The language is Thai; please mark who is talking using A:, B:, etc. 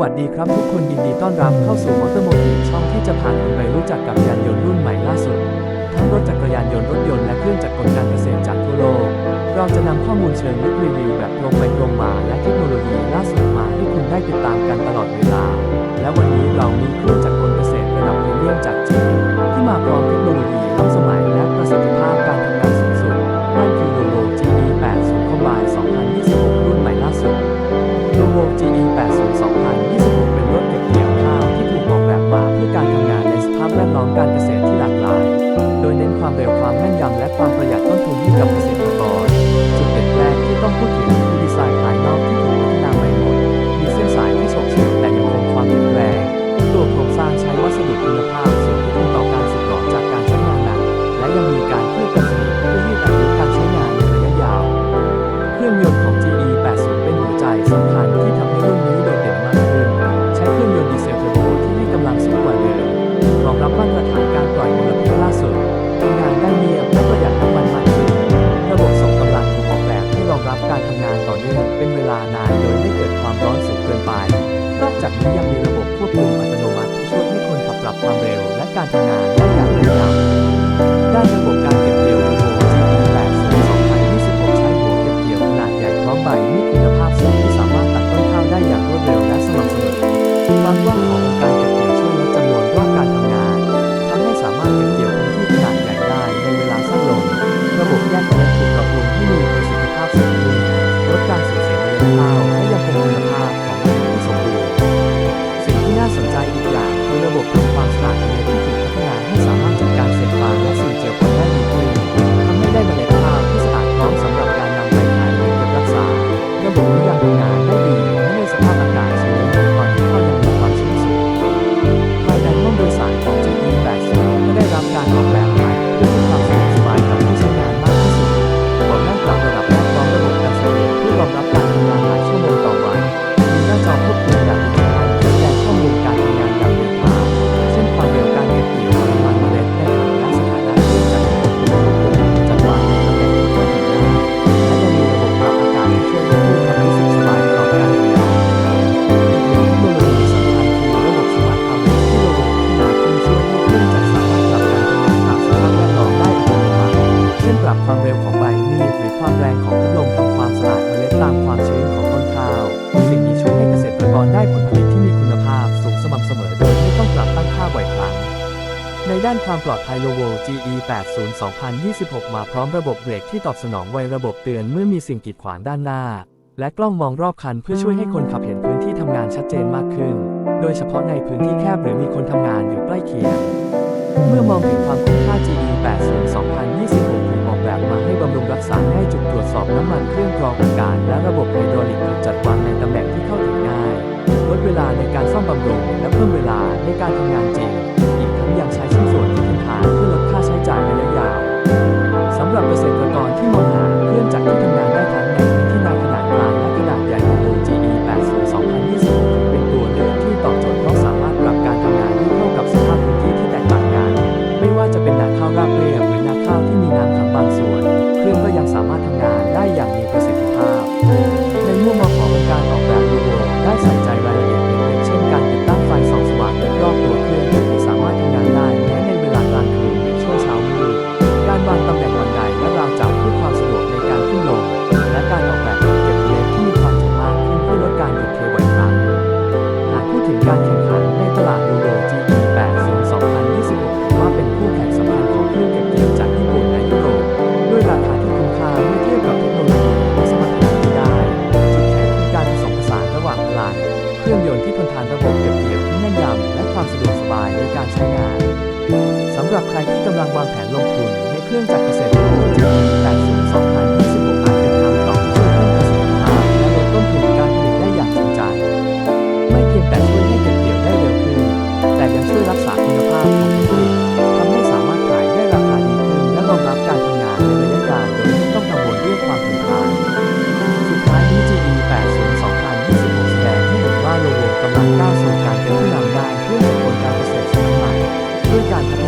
A: วัสดีครับทุกคนยินดีต้อนรับเข้าสู่มอเตอร์โมทีช่องที่จะพาคุณไปรู้จักกับยานยนต์รุ่นใหม่ล่าสุด ทั้งรถจักรยานยนต์รถยนต์และเครื่องจักรกลการเกษตรจากทั่วโลก เราจะนำข้อมูลเชิงลึกรีวิวแบบตรงไปตรงมาและเทคโนโลยีล่าสุดมาให้คุณได้ติดตามกันตลอดเวลา ความเร็วและการทำงาน ด้านความปลอดภัยโลว์ GE 80 2026 มาพร้อมระบบเบรกที่ตอบสนองไวระบบเตือนเมื่อมีสิ่งกีดขวางด้านหน้า และกล้องมองรอบคันเพื่อช่วยให้คนขับเห็นพื้นที่ทำงานชัดเจนมากขึ้น โดยเฉพาะในพื้นที่แคบหรือมีคนทำงานอยู่ใกล้เคียง เมื่อมองถึงความคุ้มค่า GE 80 2026 ถูกออกแบบมาให้บำรุงรักษาง่ายจุดตรวจสอบน้ำมันเครื่องกรองอากาศและระบบไฮดรอลิกถูกจัดวางในตำแหน่งที่เข้าถึงง่ายลดเวลาในการซ่อมบำรุงและเพิ่มเวลาในการทำงานจริง happy. การพัฒนา